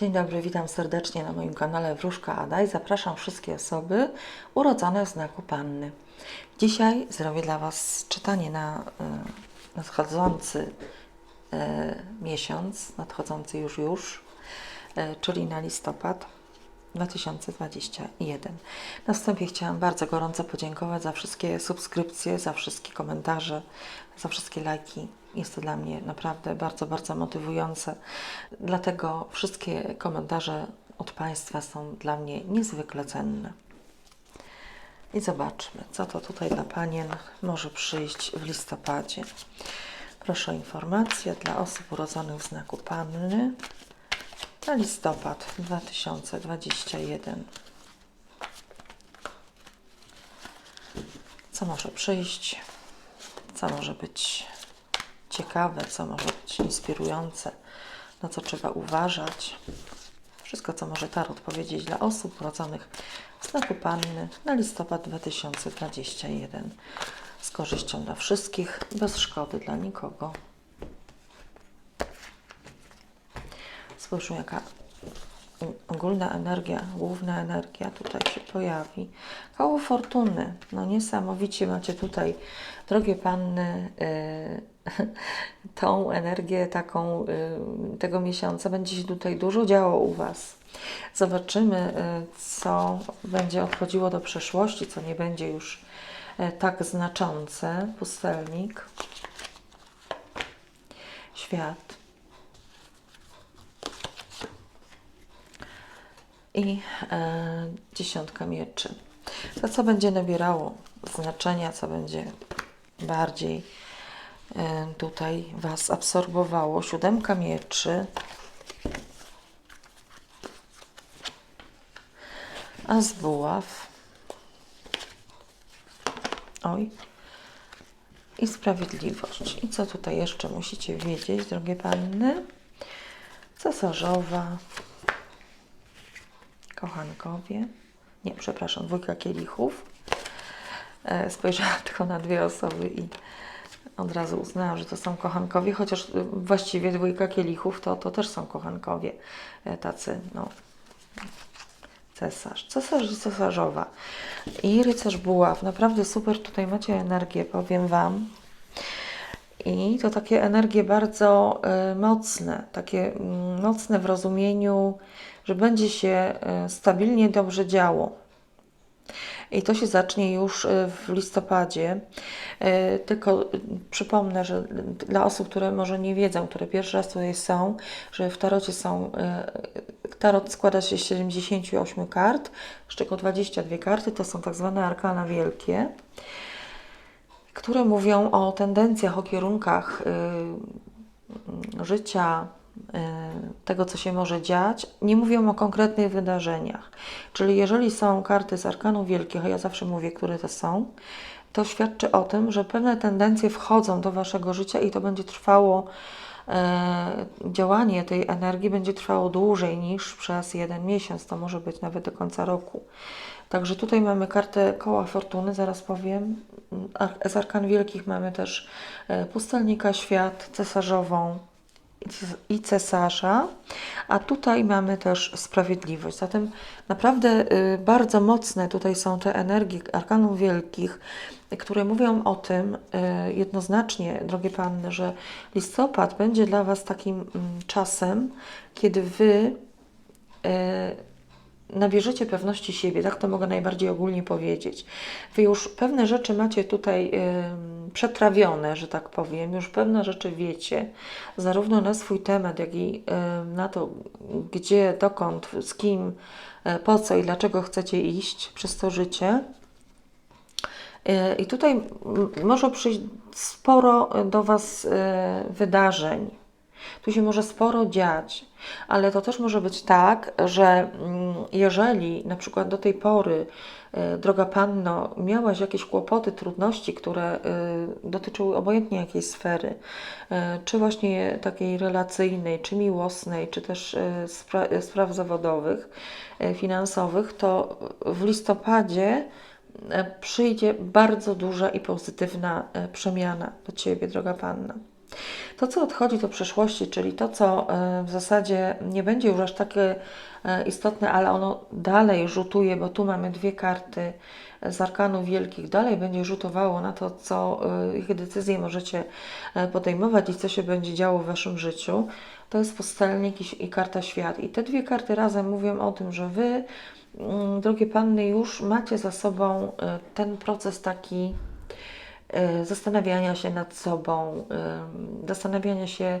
Dzień dobry, witam serdecznie na moim kanale Wróżka Ada i zapraszam wszystkie osoby urodzone w znaku Panny. Dzisiaj zrobię dla Was czytanie na e, nadchodzący e, miesiąc, nadchodzący już już, e, czyli na listopad 2021. Na wstępie chciałam bardzo gorąco podziękować za wszystkie subskrypcje, za wszystkie komentarze, za wszystkie lajki. Jest to dla mnie naprawdę bardzo, bardzo motywujące. Dlatego wszystkie komentarze od Państwa są dla mnie niezwykle cenne. I zobaczmy, co to tutaj dla Panien może przyjść w listopadzie. Proszę o informację dla osób urodzonych w znaku Panny na listopad 2021. Co może przyjść, co może być ciekawe, co może być inspirujące, na co trzeba uważać. Wszystko, co może Tarot powiedzieć dla osób urodzonych w znaku Panny na listopad 2021. Z korzyścią dla wszystkich, bez szkody dla nikogo. Spójrzmy, jaka ogólna energia, główna energia tutaj się pojawi. Koło fortuny. No niesamowicie macie tutaj, drogie panny, yy, tą energię taką yy, tego miesiąca. Będzie się tutaj dużo działo u Was. Zobaczymy, yy, co będzie odchodziło do przeszłości, co nie będzie już yy, tak znaczące. Pustelnik. Świat. i e, dziesiątka mieczy. To, co będzie nabierało znaczenia, co będzie bardziej tutaj Was absorbowało. Siódemka mieczy. A z buław. Oj. I sprawiedliwość. I co tutaj jeszcze musicie wiedzieć, drogie panny? Cesarzowa kochankowie. Nie, przepraszam, dwójka kielichów. E, Spojrzałam tylko na dwie osoby i od razu uznałam, że to są kochankowie, chociaż y, właściwie dwójka kielichów to, to też są kochankowie e, tacy, no. Cesarz, cesarz i cesarzowa. I rycerz buław. Naprawdę super tutaj macie energię, powiem Wam. I to takie energie bardzo y, mocne, takie y, mocne w rozumieniu, że będzie się y, stabilnie dobrze działo. I to się zacznie już y, w listopadzie. Y, tylko y, przypomnę, że dla osób, które może nie wiedzą, które pierwszy raz tutaj są, że w tarocie są. Tarot składa się z 78 kart, z czego 22 karty to są tak zwane arkana wielkie które mówią o tendencjach, o kierunkach życia, tego, co się może dziać, nie mówią o konkretnych wydarzeniach. Czyli jeżeli są karty z arkanów wielkich, a ja zawsze mówię, które to są, to świadczy o tym, że pewne tendencje wchodzą do Waszego życia i to będzie trwało, e, działanie tej energii będzie trwało dłużej niż przez jeden miesiąc, to może być nawet do końca roku. Także tutaj mamy kartę koła fortuny, zaraz powiem. Z arkan wielkich mamy też e, pustelnika świat, cesarzową i ces- i cesarza, a tutaj mamy też sprawiedliwość. Zatem naprawdę y, bardzo mocne tutaj są te energie arkanów wielkich, które mówią o tym y, jednoznacznie, drogie panny, że listopad będzie dla Was takim mm, czasem, kiedy Wy y, nabierzecie pewności siebie, tak to mogę najbardziej ogólnie powiedzieć. Wy już pewne rzeczy macie tutaj przetrawione, że tak powiem, już pewne rzeczy wiecie, zarówno na swój temat, jak i na to, gdzie, dokąd, z kim, y, po co i dlaczego chcecie iść przez to życie. Y, I tutaj może przyjść sporo do Was y, wydarzeń. Tu się może sporo dziać, ale to też może być tak, że mm, jeżeli na przykład do tej pory, y, droga panno, miałaś jakieś kłopoty, trudności, które y, dotyczyły obojętnie jakiej sfery, y, czy właśnie takiej relacyjnej, czy miłosnej, czy też spra spraw zawodowych, finansowych, to w listopadzie e, przyjdzie bardzo duża i pozytywna e, przemiana do Ciebie, droga Panna. To, co odchodzi do przeszłości, czyli to, co e, w zasadzie nie będzie już aż takie e, istotne, ale ono dalej rzutuje, bo tu mamy dwie karty z arkanów wielkich, dalej będzie rzutowało na to, co, e, jakie decyzje możecie e, podejmować i co się będzie działo w Waszym życiu. To jest pustelnik i, karta świat. I te dwie karty razem mówią o tym, że Wy, mm, drogie panny, już macie za sobą e, ten proces taki e, zastanawiania się nad sobą, e, zastanawiania się,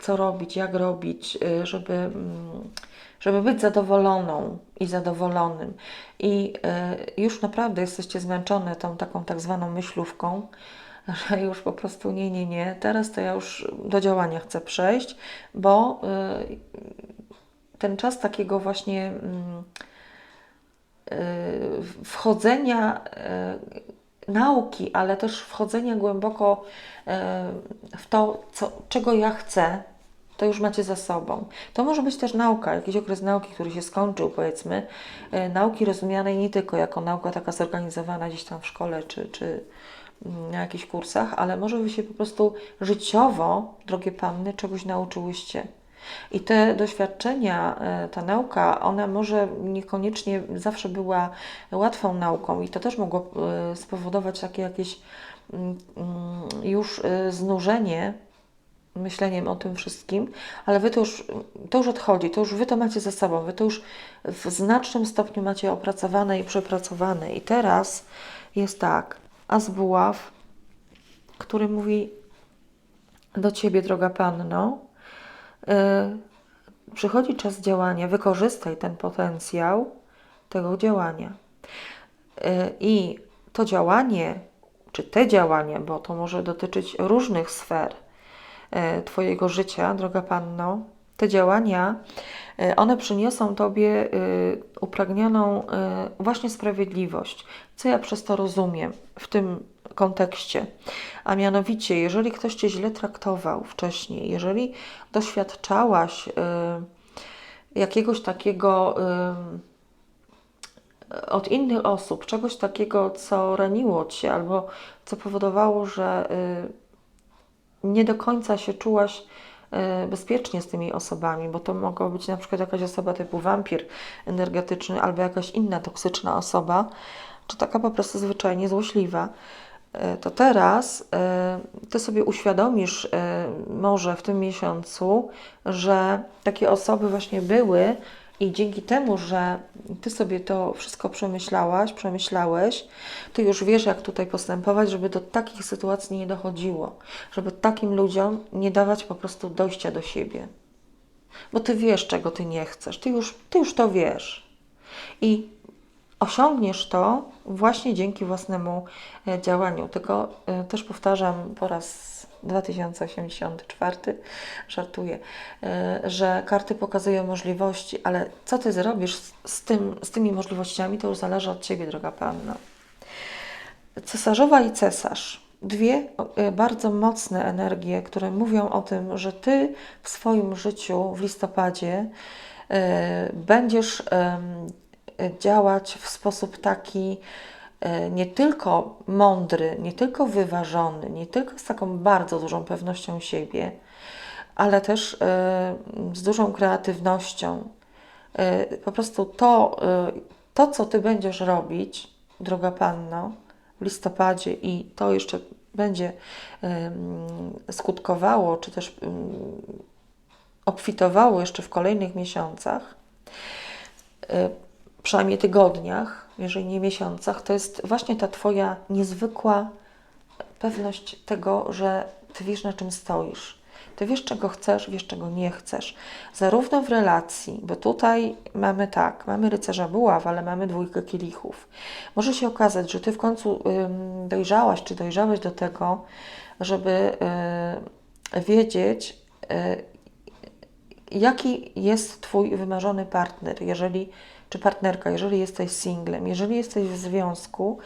co robić, jak robić, e, żeby, mm, żeby być zadowoloną i zadowolonym. I już naprawdę jesteście zmęczone tą taką tak zwaną myślówką, że już po prostu nie, nie, nie, teraz to ja już do działania chcę przejść, bo ten czas takiego właśnie mm, y, wchodzenia y, nauki, ale też wchodzenia głęboko y, w to, co, czego ja chcę, to już macie za sobą. To może być też nauka, jakiś okres nauki, który się skończył, powiedzmy, y, nauki rozumianej nie tylko jako nauka taka zorganizowana gdzieś tam w szkole czy, czy mm, na jakichś kursach, ale może Wy się po prostu życiowo, drogie panny, czegoś nauczyłyście. I te doświadczenia, e, ta nauka, ona może niekoniecznie zawsze była łatwą nauką i to też mogło e, spowodować takie jakieś mm, mm, już e, znużenie myśleniem o tym wszystkim, ale wy to już, to już odchodzi, to już wy to macie ze sobą, wy to już w znacznym stopniu macie opracowane i przepracowane. I teraz jest tak, As Buław, który mówi do Ciebie, droga Panno, przychodzi czas działania, wykorzystaj ten potencjał tego działania. Y, I to działanie, czy te działania, bo to może dotyczyć różnych sfer y, Twojego życia, droga Panno, te działania, y, one przyniosą Tobie y, upragnioną y, właśnie sprawiedliwość. Co ja przez to rozumiem w tym kontekście? A mianowicie, jeżeli ktoś Cię źle traktował wcześniej, jeżeli doświadczałaś jakiegoś takiego od innych osób, czegoś takiego, co raniło Cię albo co powodowało, że nie do końca się czułaś bezpiecznie z tymi osobami, bo to mogła być na przykład jakaś osoba typu wampir energetyczny albo jakaś inna toksyczna osoba, czy taka po prostu zwyczajnie złośliwa. Y, To teraz y, Ty sobie uświadomisz może w tym miesiącu, że takie osoby właśnie były i dzięki temu, że Ty sobie to wszystko przemyślałaś, przemyślałeś, Ty już wiesz, jak tutaj postępować, żeby do takich sytuacji nie dochodziło, żeby takim ludziom nie dawać po prostu dojścia do siebie. Bo Ty wiesz, czego Ty nie chcesz, Ty już, ty już to wiesz. I osiągniesz to właśnie dzięki własnemu e, działaniu. Tylko e, też powtarzam po raz 2084, żartuję, e, że karty pokazują możliwości, ale co ty zrobisz z, tym, z tymi możliwościami, to już zależy od ciebie, droga panna. Cesarzowa i cesarz. Dwie bardzo mocne energie, które mówią o tym, że ty w swoim życiu w listopadzie będziesz działać w sposób taki e, nie tylko mądry, nie tylko wyważony, nie tylko z taką bardzo dużą pewnością siebie, ale też e, z dużą kreatywnością. E, Po prostu to, to, co Ty będziesz robić, droga Panno, w listopadzie i to jeszcze będzie skutkowało, czy też obfitowało jeszcze w kolejnych miesiącach, przynajmniej tygodniach, jeżeli nie miesiącach, to jest właśnie ta Twoja niezwykła pewność tego, że Ty wiesz, na czym stoisz. Ty wiesz, czego chcesz, wiesz, czego nie chcesz. Zarówno w relacji, bo tutaj mamy tak, mamy rycerza buław, ale mamy dwójkę kielichów. Może się okazać, że Ty w końcu dojrzałaś, czy dojrzałeś do tego, żeby y, wiedzieć, y, jaki jest Twój wymarzony partner, jeżeli, czy partnerka, jeżeli jesteś singlem, jeżeli jesteś w związku,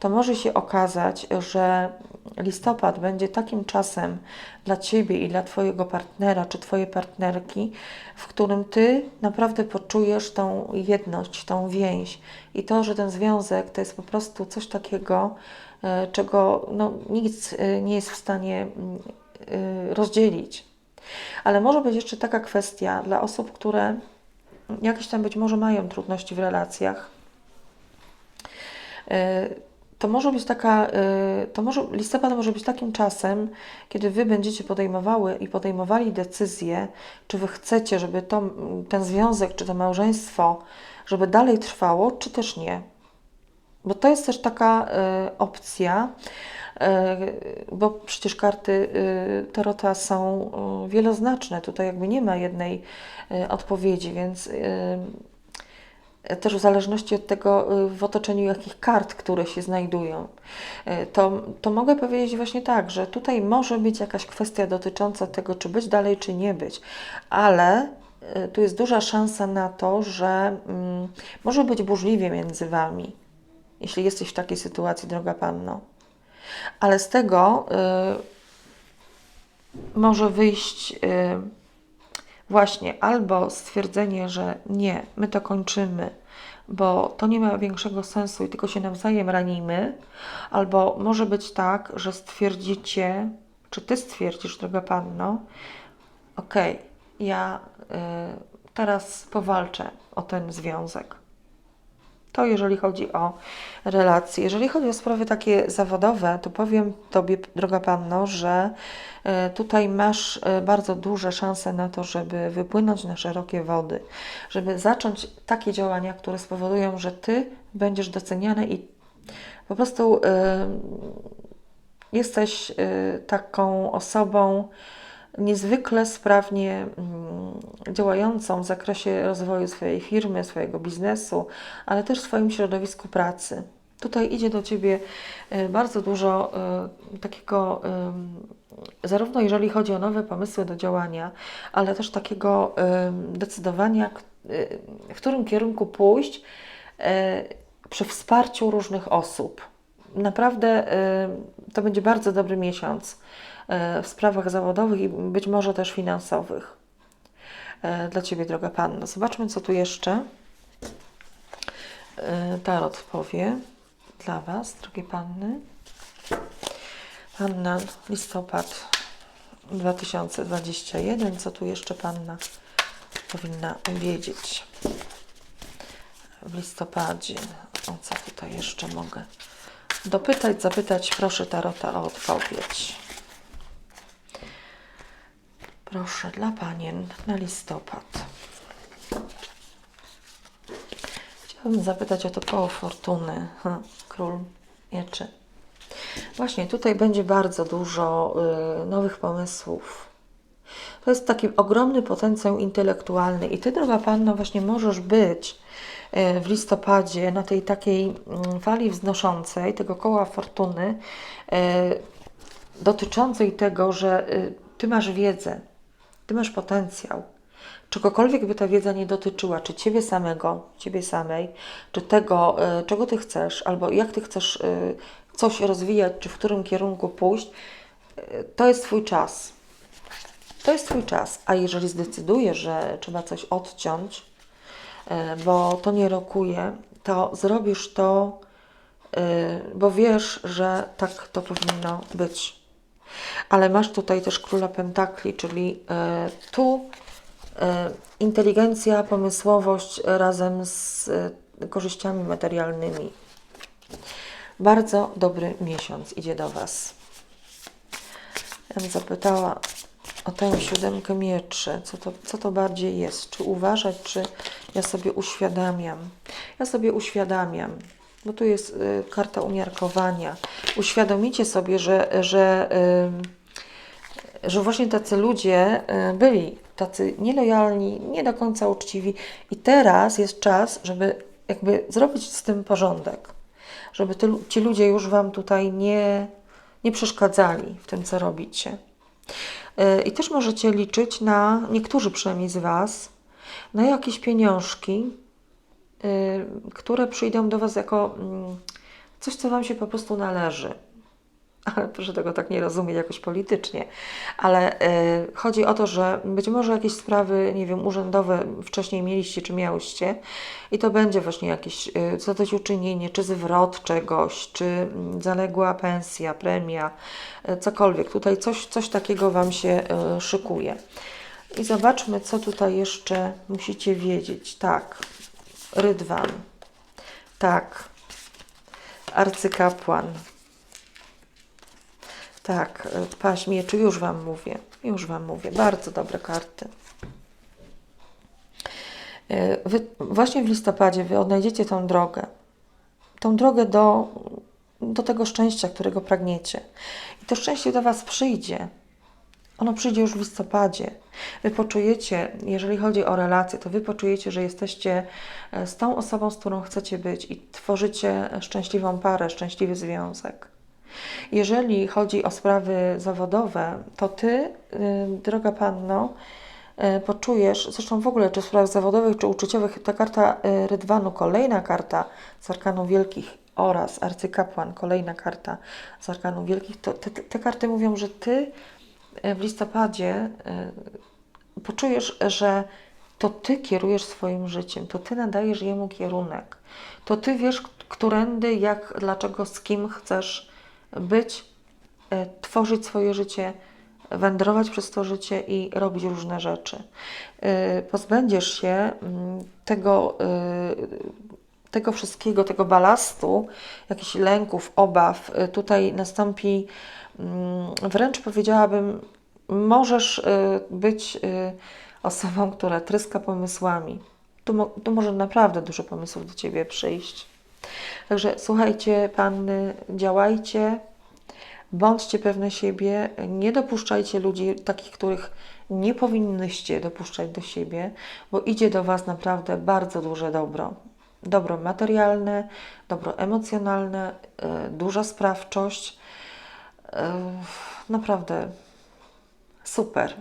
to może się okazać, że listopad będzie takim czasem dla Ciebie i dla Twojego partnera, czy Twojej partnerki, w którym Ty naprawdę poczujesz tą jedność, tą więź i to, że ten związek to jest po prostu coś takiego, e, czego no, nic e, nie jest w stanie mm, y, rozdzielić. Ale może być jeszcze taka kwestia dla osób, które jakieś tam być może mają trudności w relacjach. Y, To może być taka, y, to może, listopad może być takim czasem, kiedy Wy będziecie podejmowały i podejmowali decyzję, czy Wy chcecie, żeby to, ten związek, czy to małżeństwo, żeby dalej trwało, czy też nie. Bo to jest też taka y, opcja, bo przecież karty y, Tarota są y, wieloznaczne. Tutaj jakby nie ma jednej y, odpowiedzi, więc też w zależności od tego, w otoczeniu jakich kart, które się znajdują, y, to, to mogę powiedzieć właśnie tak, że tutaj może być jakaś kwestia dotycząca tego, czy być dalej, czy nie być, ale tu jest duża szansa na to, że mm, może być burzliwie między Wami, jeśli jesteś w takiej sytuacji, droga Panno. Ale z tego y, może wyjść y, właśnie albo stwierdzenie, że nie, my to kończymy, bo to nie ma większego sensu i tylko się nawzajem ranimy, albo może być tak, że stwierdzicie, czy ty stwierdzisz, droga panno, okej, ja y, teraz powalczę o ten związek. To jeżeli chodzi o relacje. Jeżeli chodzi o sprawy takie zawodowe, to powiem Tobie, droga Panno, że e, tutaj masz e, bardzo duże szanse na to, żeby wypłynąć na szerokie wody, żeby zacząć takie działania, które spowodują, że Ty będziesz doceniany i po prostu e, jesteś taką osobą niezwykle sprawnie mm, działającą w zakresie rozwoju swojej firmy, swojego biznesu, ale też w swoim środowisku pracy. Tutaj idzie do Ciebie e, bardzo dużo e, takiego, em, zarówno jeżeli chodzi o nowe pomysły do działania, ale też takiego decydowania, e, w którym kierunku pójść e, przy wsparciu różnych osób. Naprawdę e, to będzie bardzo dobry miesiąc e, w sprawach zawodowych i być może też finansowych e, dla Ciebie, droga Panno. Zobaczmy, co tu jeszcze e, Tarot powie dla Was, drogie Panny. Panna, listopad 2021. Co tu jeszcze Panna powinna wiedzieć w listopadzie? O co tutaj jeszcze mogę dopytać, zapytać? Proszę Tarota o odpowiedź. Proszę dla panien na listopad. Chciałabym zapytać o to koło fortuny. Ha, król mieczy. Właśnie tutaj będzie bardzo dużo y, nowych pomysłów. To jest taki ogromny potencjał intelektualny i Ty, droga Panno, właśnie możesz być y, w listopadzie na tej takiej mm, fali wznoszącej tego koła fortuny y, dotyczącej tego, że y, Ty masz wiedzę, Ty masz potencjał. Czegokolwiek by ta wiedza nie dotyczyła, czy Ciebie samego, Ciebie samej, czy tego, y, czego Ty chcesz, albo jak Ty chcesz y, coś rozwijać, czy w którym kierunku pójść, y, to jest Twój czas. To jest Twój czas. A jeżeli zdecydujesz, że trzeba coś odciąć, bo to nie rokuje, to zrobisz to, bo wiesz, że tak to powinno być. Ale masz tutaj też króla pentakli, czyli e, tu e, inteligencja, pomysłowość razem z e, korzyściami materialnymi. Bardzo dobry miesiąc idzie do Was. Ja bym zapytała o tę siódemkę mieczy. Co to, co to bardziej jest? Czy uważać, czy ja sobie uświadamiam? Ja sobie uświadamiam, bo tu jest karta umiarkowania. Uświadomicie sobie, że, że, że właśnie tacy ludzie y, byli tacy nielojalni, nie do końca uczciwi i teraz jest czas, żeby jakby zrobić z tym porządek, żeby ci ludzie już Wam tutaj nie, nie przeszkadzali w tym, co robicie. Y, I też możecie liczyć na, niektórzy przynajmniej z Was, na jakieś pieniążki, y, które przyjdą do Was jako mm, coś, co Wam się po prostu należy. ale proszę tego tak nie rozumieć jakoś politycznie. Ale y, chodzi o to, że być może jakieś sprawy, nie wiem, urzędowe wcześniej mieliście czy miałyście i to będzie właśnie jakieś y, zadośćuczynienie, czy zwrot czegoś, czy mm, zaległa pensja, premia, y, cokolwiek. Tutaj coś, coś takiego Wam się y, szykuje. I zobaczmy, co tutaj jeszcze musicie wiedzieć. Tak, Rydwan. Tak, arcykapłan. Tak, y, paź mieczy, już Wam mówię, już Wam mówię. Bardzo dobre karty. Y, Wy, właśnie w listopadzie Wy odnajdziecie tą drogę. Tą drogę do, do tego szczęścia, którego pragniecie. I to szczęście do Was przyjdzie. Ono przyjdzie już w listopadzie. Wy poczujecie, jeżeli chodzi o relacje, to Wy poczujecie, że jesteście e, z tą osobą, z którą chcecie być i tworzycie szczęśliwą parę, szczęśliwy związek. Jeżeli chodzi o sprawy zawodowe, to Ty, y, droga Panno, y, poczujesz, zresztą w ogóle, czy w sprawach zawodowych, czy uczuciowych, ta karta y, Rydwanu, kolejna karta z Arkanu Wielkich oraz Arcykapłan, kolejna karta z Arkanu Wielkich, to te, te karty mówią, że Ty w listopadzie y, poczujesz, że to Ty kierujesz swoim życiem, to Ty nadajesz jemu kierunek, to Ty wiesz, którędy, jak, dlaczego, z kim chcesz być, e, tworzyć swoje życie, wędrować przez to życie i robić różne rzeczy. E, Pozbędziesz się mm, tego, e, tego wszystkiego, tego balastu, jakichś lęków, obaw. E, Tutaj nastąpi wręcz powiedziałabym, możesz e, być e, osobą, która tryska pomysłami. Tu, tu może naprawdę dużo pomysłów do Ciebie przyjść. Także słuchajcie, panny, działajcie, bądźcie pewne siebie, nie dopuszczajcie ludzi takich, których nie powinnyście dopuszczać do siebie, bo idzie do Was naprawdę bardzo duże dobro. Dobro materialne, dobro emocjonalne, e, duża sprawczość. Naprawdę Super.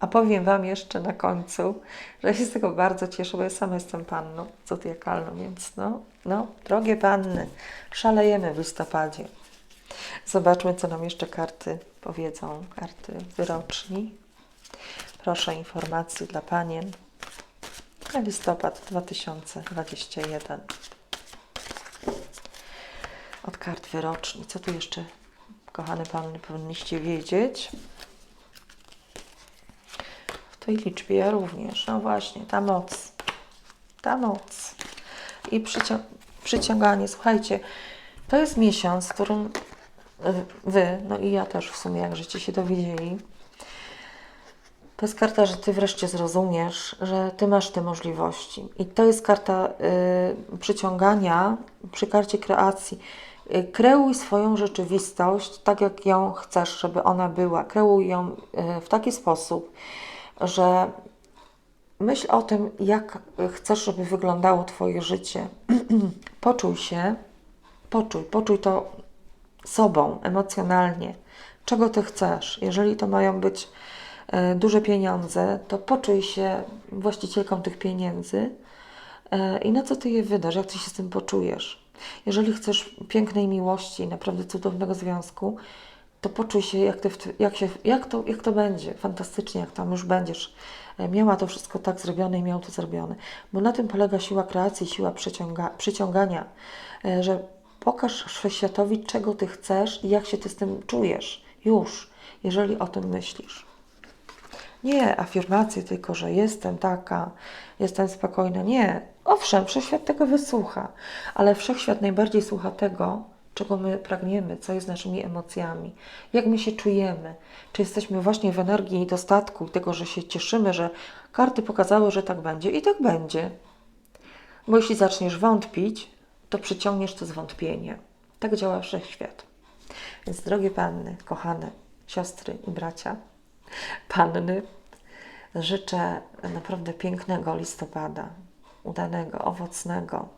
A powiem Wam jeszcze na końcu, że się z tego bardzo cieszę, bo ja sama jestem panną zodiakalną, więc no, no, drogie panny, szalejemy w listopadzie. Zobaczmy, co nam jeszcze karty powiedzą, karty wyroczni. Proszę informacji dla panien na listopad 2021. Od kart wyroczni. Co tu jeszcze, kochane panny, powinniście wiedzieć? W tej liczbie również. No właśnie, ta moc. Ta moc. I przycią przyciąganie. Słuchajcie, to jest miesiąc, w którym Wy, no i ja też w sumie, jak żeście się dowiedzieli, to jest karta, że Ty wreszcie zrozumiesz, że Ty masz te możliwości. I to jest karta y, przyciągania przy karcie kreacji. Y, kreuj swoją rzeczywistość tak, jak ją chcesz, żeby ona była. Kreuj ją y, w taki sposób, że myśl o tym, jak chcesz, żeby wyglądało Twoje życie. poczuj się, poczuj, poczuj to sobą emocjonalnie. Czego Ty chcesz? Jeżeli to mają być e, duże pieniądze, to poczuj się właścicielką tych pieniędzy i na co Ty je wydasz, jak Ty się z tym poczujesz. Jeżeli chcesz pięknej miłości, naprawdę cudownego związku, to poczuj się, jak, ty jak, się, jak, to, jak to będzie, fantastycznie, jak tam już będziesz e, miała to wszystko tak zrobione i miał to zrobione. Bo na tym polega siła kreacji, siła przyciąga, przyciągania, e, że pokaż wszechświatowi, czego ty chcesz i jak się ty z tym czujesz już, jeżeli o tym myślisz. Nie afirmacje tylko, że jestem taka, jestem spokojna. Nie. Owszem, wszechświat tego wysłucha, ale wszechświat najbardziej słucha tego, czego my pragniemy, co jest naszymi emocjami, jak my się czujemy, czy jesteśmy właśnie w energii dostatku, tego, że się cieszymy, że karty pokazały, że tak będzie i tak będzie. Bo jeśli zaczniesz wątpić, to przyciągniesz to zwątpienie. Tak działa wszechświat. Więc drogie panny, kochane siostry i bracia, panny, życzę naprawdę pięknego listopada, udanego, owocnego.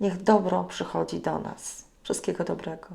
Niech dobro przychodzi do nas. Wszystkiego dobrego.